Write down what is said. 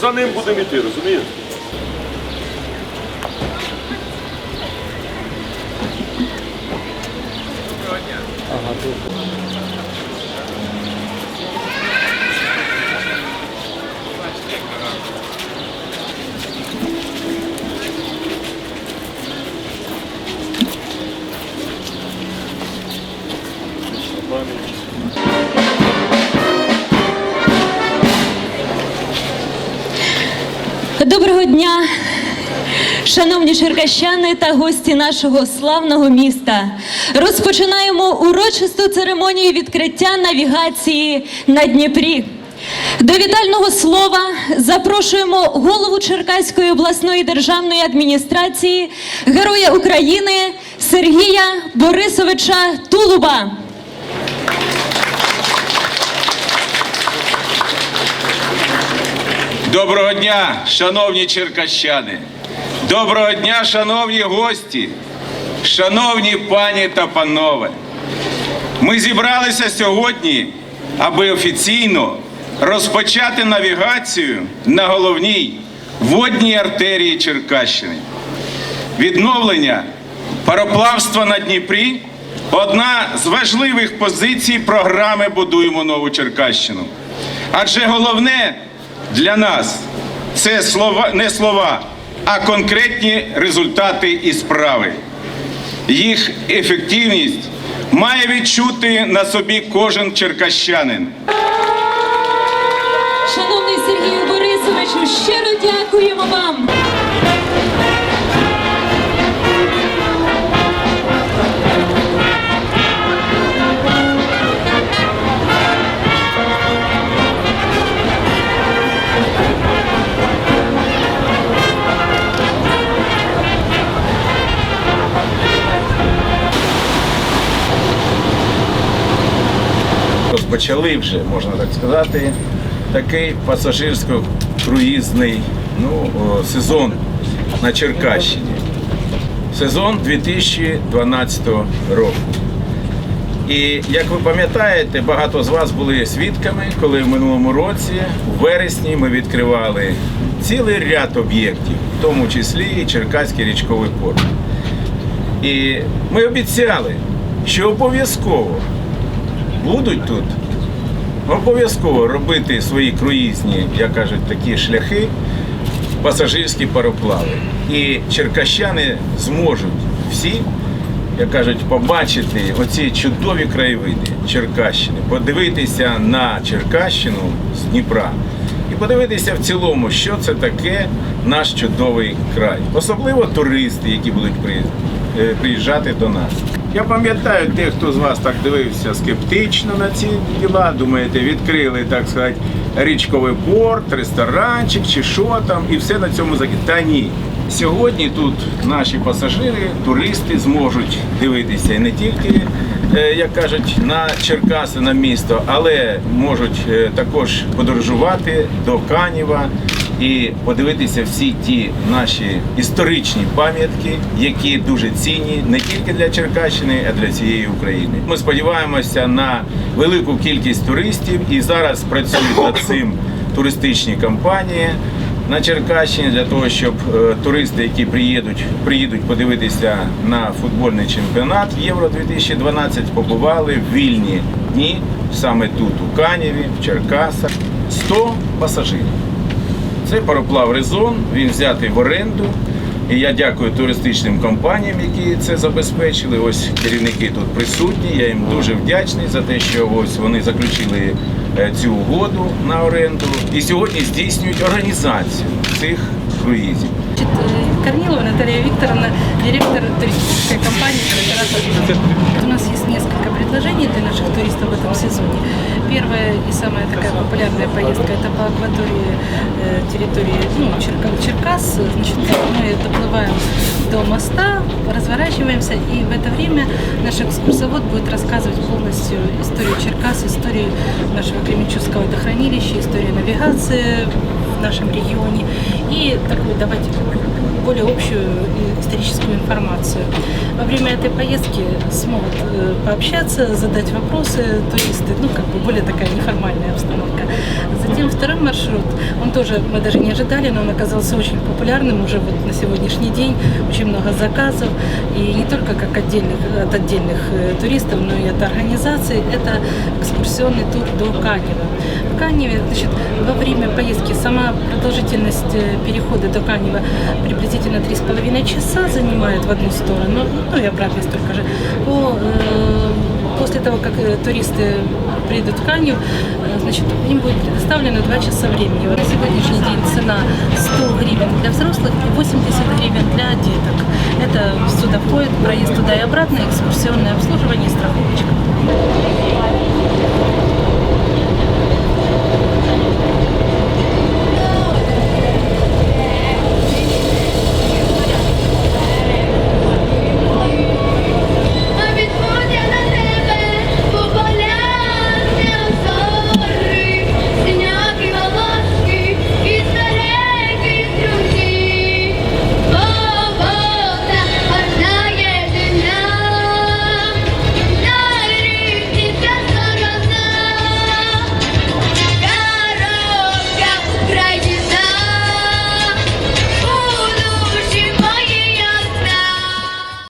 за ним будемо йти, розумієте? Дня, шановні черкащани та гості нашого славного міста. Розпочинаємо урочисту церемонію відкриття навігації на Дніпрі. До вітального слова запрошуємо голову Черкаської обласної державної адміністрації, Героя України Сергія Борисовича Тулуба. Доброго дня, шановні черкащани! Доброго дня, шановні гості, шановні пані та панове! Ми зібралися сьогодні, аби офіційно розпочати навігацію на головній водній артерії Черкащини. Відновлення пароплавства на Дніпрі одна з важливих позицій програми Будуємо нову Черкащину. Адже головне для нас це слова, не слова, а конкретні результати і справи. Їх ефективність має відчути на собі кожен черкащанин. Шановний Сергію Борисовичу, щиро дякуємо вам. Розпочали вже, можна так сказати, такий пасажирсько-круїзний ну, сезон на Черкащині. Сезон 2012 року. І як ви пам'ятаєте, багато з вас були свідками, коли в минулому році, в вересні, ми відкривали цілий ряд об'єктів, в тому числі і Черкаський річковий порт. І ми обіцяли, що обов'язково будуть тут обов'язково робити свої круїзні, як кажуть, такі шляхи, пасажирські пароплави. І черкащани зможуть всі, як кажуть, побачити оці чудові краєвиди Черкащини, подивитися на Черкащину з Дніпра і подивитися в цілому, що це таке наш чудовий край. Особливо туристи, які будуть е, приїжджати до нас. Я пам'ятаю тих, хто з вас так дивився скептично на ці діла. Думаєте, відкрили, так сказати, річковий порт, ресторанчик чи що там, і все на цьому закінчиться. Та ні. Сьогодні тут наші пасажири, туристи зможуть дивитися не тільки, е, як кажуть, на Черкаси, на місто, але можуть е, також подорожувати до Канєва і подивитися всі ті наші історичні пам'ятки, які дуже цінні не тільки для Черкащини, а для цієї України. Ми сподіваємося на велику кількість туристів і зараз працюють над цим туристичні компанії. На Черкащині для того, щоб е, туристи, які приїдуть, приїдуть подивитися на футбольний чемпіонат Євро 2012, побували в вільні дні саме тут, у Канєві, в Черкасах. 100 пасажирів. Це пароплав Резон, він взятий в оренду. І я дякую туристичним компаніям, які це забезпечили. Ось керівники тут присутні. Я їм дуже вдячний за те, що ось вони заключили е, цю угоду на оренду і сьогодні здійснюють організацію цих круїзів. Э, Корнилова Наталья Викторовна, директор туристической компании «Оператор У нас есть несколько предложений для наших туристов в этом сезоне. Первая и самая такая популярная поездка – это по акватории э, территории ну, Черка- Черкас. Значит, мы доплываем до моста, разворачиваемся, и в это время наш экскурсовод будет рассказывать полностью историю Черкас, историю нашего Кременчугского водохранилища, историю навигации в нашем регионе и такую давать более общую историческую информацию. Во время этой поездки смогут э, пообщаться, задать вопросы туристы, ну, как бы более такая неформальная обстановка. Затем второй маршрут, он тоже, мы даже не ожидали, но он оказался очень популярным уже вот на сегодняшний день, очень много заказов, и не только как отдельных, от отдельных э, туристов, но и от организаций, это экскурсионный тур до Канева. В Каневе, значит, во время поездки сама продолжительность э, перехода до Канева приблизительно 3,5 часа занимает в одну сторону, ну и обратно столько же. По, э, после того, как э, туристы придут в Канев, э, значит, им будет предоставлено 2 часа времени. На сегодняшний день цена 100 гривен для взрослых и 80 гривен для деток. Это сюда входит проезд туда и обратно, экскурсионное обслуживание и страховочка.